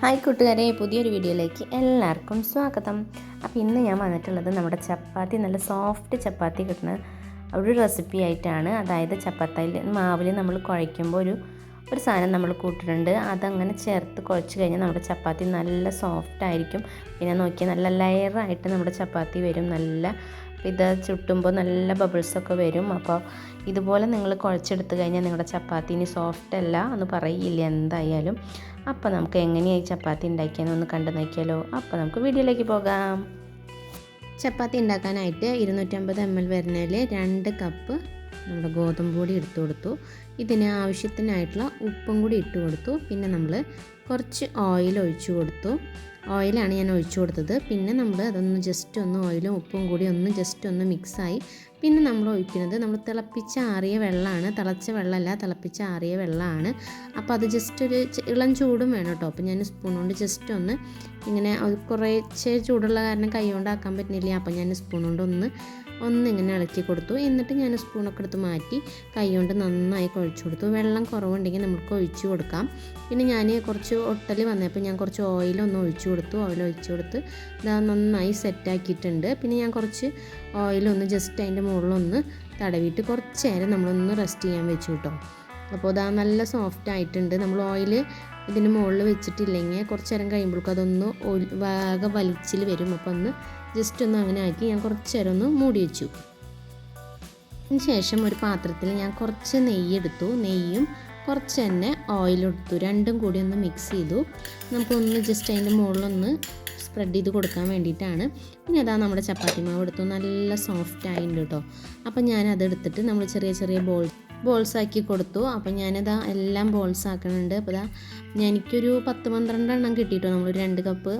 Hi കൂട്ടുകാരെ പുതിയൊരു വീഡിയോയിലേക്ക് എല്ലാവർക്കും സ്വാഗതം. അപ്പോൾ ഇന്ന് ഞാൻ വന്നിട്ടുള്ളത് നമ്മുടെ ചപ്പാത്തി നല്ല സോഫ്റ്റ് ചപ്പാത്തി കിട്ടുന്ന ഒരു റെസിപ്പി ആയിട്ടാണ്. അതായത് ചപ്പാത്തിയിൽ മാവിൽ നമ്മൾ കുഴയ്ക്കുമ്പോൾ ഒരു ഒരു സാധനം നമ്മൾ കൂട്ടിട്ടുണ്ട്. അതങ്ങനെ ചേർത്ത് കുഴച്ച് കഴിഞ്ഞാൽ നമ്മുടെ ചപ്പാത്തി നല്ല സോഫ്റ്റ് ആയിരിക്കും. പിന്നെ നോക്കിയാൽ നല്ല ലെയറായിട്ട് നമ്മുടെ ചപ്പാത്തി വരും. നല്ല ഇത് ചുട്ടുമ്പോൾ നല്ല ബബിൾസൊക്കെ വരും. അപ്പോൾ ഇതുപോലെ നിങ്ങൾ കുഴച്ചെടുത്ത് കഴിഞ്ഞാൽ നിങ്ങളുടെ ചപ്പാത്തി ഇനി സോഫ്റ്റ് അല്ല എന്ന് പറയില്ല എന്തായാലും. അപ്പോൾ നമുക്ക് എങ്ങനെയായി ചപ്പാത്തി ഉണ്ടാക്കിയെന്നൊന്ന് കണ്ടു നോക്കിയാലോ. അപ്പോൾ നമുക്ക് വീഡിയോയിലേക്ക് പോകാം. ചപ്പാത്തി ഉണ്ടാക്കാനായിട്ട് ഇരുന്നൂറ്റമ്പത് എം എൽ വരുന്നതിൽ രണ്ട് കപ്പ് നമ്മുടെ ഗോതമ്പ് പൊടി എടുത്തു കൊടുത്തു. ഇതിന് ആവശ്യത്തിനായിട്ടുള്ള ഉപ്പും കൂടി ഇട്ട് കൊടുത്തു. പിന്നെ നമ്മൾ കുറച്ച് ഓയിൽ ഒഴിച്ചു കൊടുത്തു. ഓയിലാണ് ഞാൻ ഒഴിച്ചു കൊടുത്തത്. പിന്നെ നമ്മൾ അതൊന്ന് ജസ്റ്റ് ഒന്ന് ഓയിലും ഉപ്പും കൂടി ഒന്ന് ജസ്റ്റ് ഒന്ന് മിക്സായി പിന്നെ നമ്മൾ ഒഴിക്കുന്നത് നമ്മൾ തിളപ്പിച്ച ആറിയ വെള്ളമാണ്. തിളച്ച വെള്ളമല്ല തിളപ്പിച്ച ആറിയ വെള്ളമാണ്. അപ്പോൾ അത് ജസ്റ്റ് ഒരു ഇളം ചൂടും വേണം കേട്ടോ അപ്പോൾ ഞാൻ സ്പൂൺ കൊണ്ട് ജസ്റ്റ് ഒന്ന് ഇങ്ങനെ കുറേശ്ശെ ചൂടുള്ള കാരണം കൈ കൊണ്ടാക്കാൻ പറ്റുന്നില്ല. അപ്പോൾ ഞാൻ സ്പൂൺ കൊണ്ട് ഒന്ന് ഒന്ന് ഇങ്ങനെ ഇളക്കി കൊടുത്തു. എന്നിട്ട് ഞാൻ സ്പൂണൊക്കെ എടുത്ത് മാറ്റി കൈ കൊണ്ട് നന്നായി കുഴച്ചു കൊടുത്തു. വെള്ളം കുറവുണ്ടെങ്കിൽ നമുക്ക് ഒഴിച്ചു കൊടുക്കാം. പിന്നെ ഞാൻ കുറച്ച് ഒട്ടൽ വന്നപ്പോൾ ഞാൻ കുറച്ച് ഓയിലൊന്ന് ഒഴിച്ചു കൊടുത്തു. ഓയിൽ ഒഴിച്ചു കൊടുത്ത് ഇതാ നന്നായി സെറ്റാക്കിയിട്ടുണ്ട് പിന്നെ ഞാൻ കുറച്ച് ഓയിലൊന്ന് ജസ്റ്റ് അതിന്റെ മുകളിലൊന്ന് തടവിയിട്ട് കുറച്ച് നേരം നമ്മളൊന്ന് റെസ്റ്റ് ചെയ്യാൻ വെച്ചു കേട്ടോ അപ്പോൾ ഇതാ നല്ല സോഫ്റ്റ് ആയിട്ടുണ്ട്. നമ്മൾ ഓയിൽ ഇതിന് മുകളിൽ വെച്ചിട്ടില്ലെങ്കിൽ കുറച്ച് നേരം കഴിയുമ്പോഴേക്കും അതൊന്ന് വേഗം വലിച്ചിൽ വരും. അപ്പോൾ ഒന്ന് ജസ്റ്റ് ഒന്ന് അങ്ങനെ ആക്കി ഞാൻ കുറച്ച് നേരം ഒന്ന് മൂടി വെച്ചു. അതിന് ശേഷം ഒരു പാത്രത്തിൽ ഞാൻ കുറച്ച് നെയ്യ് എടുത്തു. നെയ്യും കുറച്ച് തന്നെ ഓയിൽ എടുത്തു രണ്ടും കൂടി ഒന്ന് മിക്സ് ചെയ്തു. നമുക്കൊന്ന് ജസ്റ്റ് അതിന്റെ മുകളിലൊന്ന് സ്പ്രെഡ് ചെയ്ത് കൊടുക്കാൻ വേണ്ടിയിട്ടാണ്. പിന്നെ അതാ നമ്മുടെ ചപ്പാത്തി മാവ് എടുത്തു. നല്ല സോഫ്റ്റ് ആയിട്ടുണ്ട് കേട്ടോ അപ്പം ഞാൻ എടുത്തിട്ട് നമ്മൾ ചെറിയ ചെറിയ ബോൾ ബോൾസ് ആക്കി കൊടുത്തു. അപ്പം ഞാനിതാ എല്ലാം ബോൾസ് ആക്കണുണ്ട്. അപ്പോൾ ഇതാ എനിക്കൊരു പത്ത് പന്ത്രണ്ട് എണ്ണം കിട്ടിയിട്ടോ. നമ്മളൊരു രണ്ട് കപ്പ്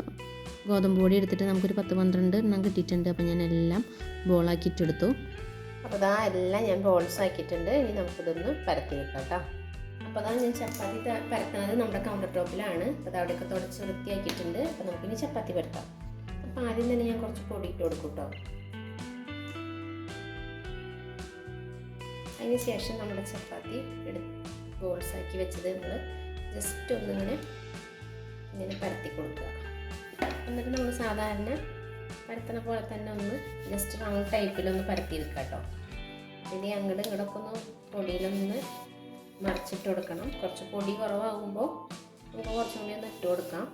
ഗോതമ്പ് പൊടി എടുത്തിട്ട് നമുക്കൊരു പത്ത് പന്ത്രണ്ട് എണ്ണം കിട്ടിയിട്ടുണ്ട്. അപ്പം ഞാൻ എല്ലാം ബോളാക്കിയിട്ടെടുത്തു അപ്പോൾ ഇതാ എല്ലാം ഞാൻ ബോൾസ് ആക്കിയിട്ടുണ്ട്. ഇനി നമുക്കിതൊന്ന് പരത്തി വെക്കാം കേട്ടോ അപ്പോൾ അതാണ് ഞാൻ ചപ്പാത്തി പരത്തുന്നത്. നമ്മുടെ കൗണ്ടർ ടോപ്പിലാണ് അപ്പോൾ അത് അവിടെയൊക്കെ തുടച്ച് വൃത്തിയാക്കിയിട്ടുണ്ട്. അപ്പോൾ നമുക്കിനി ചപ്പാത്തി പരത്താം. അപ്പോൾ ആദ്യം തന്നെ ഞാൻ കുറച്ച് പൊടി ഇട്ട് കൊടുക്കും കേട്ടോ അതിന് ശേഷം നമ്മുടെ ചപ്പാത്തി എടു ബോൾസ് ആക്കി വെച്ചത് നമ്മൾ ജസ്റ്റ് ഒന്നിങ്ങനെ ഇങ്ങനെ പരത്തി കൊടുക്കുക. എന്നിട്ട് നമ്മൾ സാധാരണ പരത്തണ പോലെ തന്നെ ഒന്ന് ജസ്റ്റ് റൗണ്ട് ടൈപ്പിലൊന്ന് പരത്തിയെടുക്കാം കേട്ടോ ഇനി അങ്ങോട്ട് ഇങ്ങോട്ടൊക്കെ ഒന്ന് പൊടിയിലൊന്ന് മറിച്ചിട്ട് കൊടുക്കണം. കുറച്ച് പൊടി കുറവാകുമ്പോൾ നമുക്ക് കുറച്ചും കൂടി ഒന്ന് ഇട്ട് കൊടുക്കാം.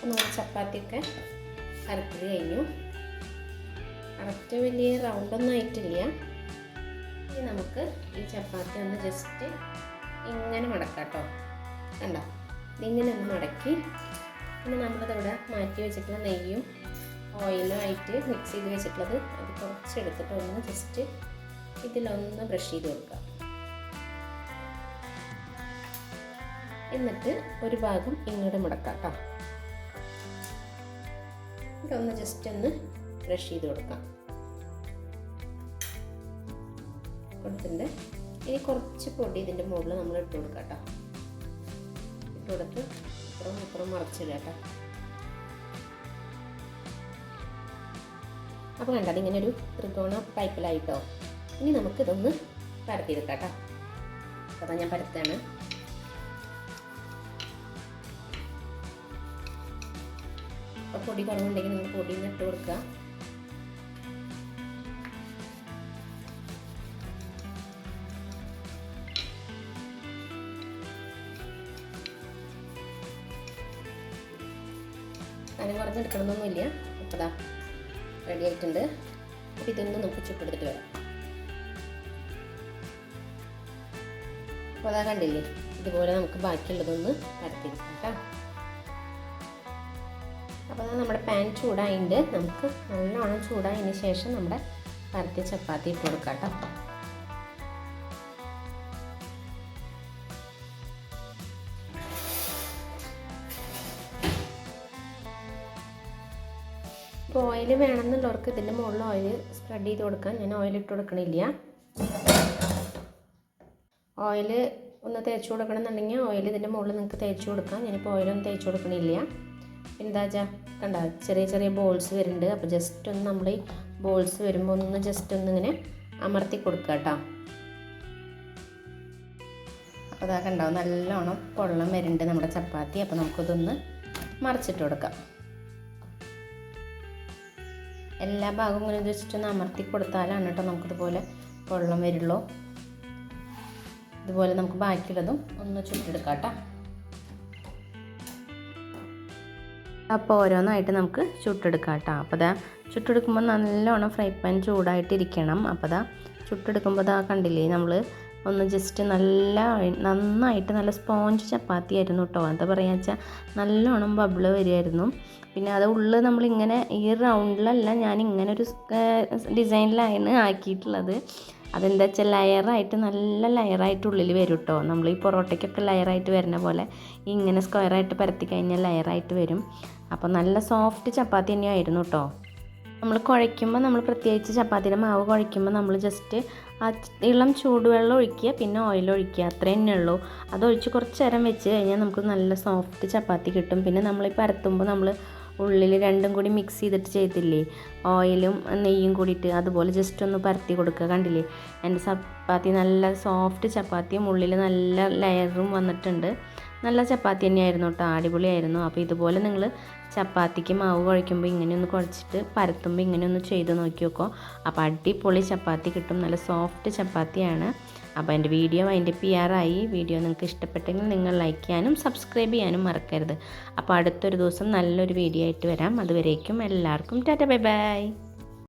നമ്മുടെ ചപ്പാത്തിയൊക്കെ പരത്തത് കഴിഞ്ഞു. അരച്ച വലിയ റൗണ്ടൊന്നും ആയിട്ടില്ല. ഇനി നമുക്ക് ഈ ചപ്പാത്തി ഒന്ന് ജസ്റ്റ് ഇങ്ങനെ മടക്കാം കേട്ടോ കണ്ടോ? ഇതിങ്ങനെ ഒന്ന് മടക്കി. പിന്നെ നമ്മളിതവിടെ മാറ്റി വെച്ചിട്ടുള്ള നെയ്യും ഓയിലും ആയിട്ട് മിക്സ് ചെയ്ത് വെച്ചിട്ടുള്ളത് അത് കുറച്ച് എടുത്തിട്ട് ഒന്ന് ജസ്റ്റ് ഇതിലൊന്ന് ബ്രഷ് ചെയ്ത് കൊടുക്കുക. എന്നിട്ട് ഒരു ഭാഗം ഇങ്ങോട്ട് മുടക്കാം കേട്ടോ. ഇതൊന്ന് ജസ്റ്റ് ഒന്ന് ബ്രഷ് ചെയ്ത് കൊടുക്കാം. കൊടുത്തിട്ടുണ്ട്. ഇനി കുറച്ച് പൊടി ഇതിന്റെ മുകളിൽ നമ്മൾ ഇട്ട് കൊടുക്കാം കേട്ടോ. ഇട്ട് കൊടുത്ത് ഇപ്പുറം ഇപ്പുറം മറച്ചിടുക കേട്ടോ. അപ്പോൾ കണ്ടത് ഇങ്ങനെ ഒരു ത്രികോണ ടൈപ്പിലായിട്ടോ ഇനി നമുക്കിതൊന്ന് പരത്തിയെടുക്കാം കേട്ടോ. അപ്പോൾ ഞാൻ പരത്താണ് അപ്പോൾ പൊടി കുറവുണ്ടെങ്കിൽ നിങ്ങൾ നിന്ന് ഇട്ട് കൊടുക്കുക കനം കുറഞ്ഞെടുക്കണമെന്നൊന്നുമില്ല. അപ്പോൾ ദാ റെഡി ആയിട്ടുണ്ട്. അപ്പോൾ ഇതൊന്ന് നമുക്ക് ചുട്ടെടുത്തിട്ട് വരാം. അപ്പോൾ അതാ കണ്ടില്ലേ? ഇതുപോലെ നമുക്ക് ബാക്കിയുള്ളതൊന്ന് പരത്തിരിക്കാം കേട്ടോ. അപ്പോൾ നമ്മുടെ പാൻ ചൂടായിട്ടുണ്ട് നമുക്ക് നല്ലോണം ചൂടായതിന് ശേഷം നമ്മുടെ പരത്തിയ ചപ്പാത്തി ഇട്ട് കൊടുക്കാം കേട്ടോ. ഇപ്പോൾ ഓയിൽ വേണമെന്നുള്ളവർക്ക് ഇതിന്റെ മുകളിൽ ഓയിൽ സ്പ്രെഡ് ചെയ്ത് കൊടുക്കാം ഞാൻ ഓയിൽ ഇട്ട് കൊടുക്കണില്ല. ഓയിൽ ഒന്ന് തേച്ച് കൊടുക്കണമെന്നുണ്ടെങ്കിൽ ഓയിൽ ഇതിന്റെ മുകളിൽ നിങ്ങൾക്ക് തേച്ച് കൊടുക്കാം. ഞാനിപ്പോൾ ഓയിലൊന്നും തേച്ച് കൊടുക്കണില്ല. എന്താ കണ്ട ചെറിയ ചെറിയ ബോൾസ് വരുന്നുണ്ട്. അപ്പോൾ ജസ്റ്റ് ഒന്ന് നമ്മൾ ഈ ബോൾസ് വരുമ്പോൾ ഒന്ന് ജസ്റ്റ് ഒന്ന് ഇങ്ങനെ അമർത്തി കൊടുക്കുക കേട്ടോ. അപ്പോൾ അതാ കണ്ടാവും നല്ലോണം പൊള്ളം വരുന്നുണ്ട് നമ്മുടെ ചപ്പാത്തി. അപ്പോൾ നമുക്കിതൊന്ന് മറിച്ചിട്ട് കൊടുക്കാം. എല്ലാ ഭാഗവും ഇങ്ങനെ ജസ്റ്റ് ഒന്ന് അമർത്തി കൊടുത്താലാണ് കേട്ടോ നമുക്കിതുപോലെ വെള്ളം വരുള്ളൂ. ഇതുപോലെ നമുക്ക് ബാക്കിയുള്ളതും ഒന്ന് ചുട്ടെടുക്കാം കേട്ടോ. അപ്പോൾ ഓരോന്നായിട്ട് നമുക്ക് ചുട്ടെടുക്കാം കേട്ടോ. അപ്പോൾ അതാ ചുട്ടെടുക്കുമ്പോൾ നല്ലോണം ഫ്രൈ പാൻ ചൂടായിട്ടിരിക്കണം. അപ്പോൾ അതാ ചുട്ടെടുക്കുമ്പോൾ അതാ കണ്ടില്ലേ നമ്മൾ ഒന്ന് ജസ്റ്റ് നല്ല നന്നായിട്ട് നല്ല സ്പോഞ്ച് ചപ്പാത്തി ആയിരുന്നു കേട്ടോ എന്താ പറയുക വെച്ചാൽ നല്ലോണം ബബിൾ വരുമായിരുന്നു പിന്നെ അത് ഉള്ളിൽ നമ്മളിങ്ങനെ ഈ റൗണ്ടിലല്ല ഞാൻ ഇങ്ങനെ ഒരു ഡിസൈനിലാണ് ആക്കിയിട്ടുള്ളത്. അതെന്താ വെച്ചാൽ ലെയറായിട്ട് നല്ല ലെയറായിട്ട് ഉള്ളിൽ വരും കേട്ടോ നമ്മൾ ഈ പൊറോട്ടയ്ക്കൊക്കെ ലെയറായിട്ട് വരുന്ന പോലെ ഇങ്ങനെ സ്ക്വയറായിട്ട് പരത്തി കഴിഞ്ഞാൽ ലെയറായിട്ട് വരും. അപ്പോൾ നല്ല സോഫ്റ്റ് ചപ്പാത്തി തന്നെയായിരുന്നു കേട്ടോ നമ്മൾ കുഴയ്ക്കുമ്പോൾ നമ്മൾ പ്രത്യേകിച്ച് ചപ്പാത്തിയുടെ മാവ് കുഴയ്ക്കുമ്പോൾ നമ്മൾ ജസ്റ്റ് ഇളം ചൂടുവെള്ളം ഒഴിക്കുക പിന്നെ ഓയിൽ ഒഴിക്കുക. അത്രേ തന്നെ ഉള്ളൂ. അതൊഴിച്ച് കുറച്ച് നേരം വെച്ച് കഴിഞ്ഞാൽ നമുക്ക് നല്ല സോഫ്റ്റ് ചപ്പാത്തി കിട്ടും. പിന്നെ നമ്മളിപ്പോൾ അരത്തുമ്പോൾ നമ്മൾ ഉള്ളിൽ രണ്ടും കൂടി മിക്സ് ചെയ്തിട്ട് ചെയ്തില്ലേ? ഓയിലും നെയ്യും കൂടിയിട്ട് അതുപോലെ ജസ്റ്റ് ഒന്ന് പരത്തി കൊടുക്കുക. കണ്ടില്ലേ? എന്റെ ചപ്പാത്തി നല്ല സോഫ്റ്റ് ചപ്പാത്തിയും ഉള്ളിൽ നല്ല ലെയറും വന്നിട്ടുണ്ട്. നല്ല ചപ്പാത്തി തന്നെയായിരുന്നു കേട്ടോ. അടിപൊളിയായിരുന്നു. അപ്പോൾ ഇതുപോലെ നിങ്ങൾ ചപ്പാത്തിക്ക് മാവ് കുഴയ്ക്കുമ്പോൾ ഇങ്ങനെ ഒന്ന് കുഴച്ചിട്ട് പരത്തുമ്പോൾ ഇങ്ങനെ ഒന്ന് ചെയ്ത് നോക്കി നോക്കോ അപ്പോൾ അടിപൊളി ചപ്പാത്തി കിട്ടും. നല്ല സോഫ്റ്റ് ചപ്പാത്തിയാണ്. അപ്പോൾ എന്റെ വീഡിയോ അതിന്റെ പി ആറായി വീഡിയോ നിങ്ങൾക്ക് ഇഷ്ടപ്പെട്ടെങ്കിൽ നിങ്ങൾ ലൈക്ക് ചെയ്യാനും സബ്സ്ക്രൈബ് ചെയ്യാനും മറക്കരുത്. അപ്പോൾ അടുത്തൊരു ദിവസം നല്ലൊരു വീഡിയോ ആയിട്ട് വരാം. അതുവരേക്കും എല്ലാവർക്കും ടാറ്റ ബൈ ബൈ.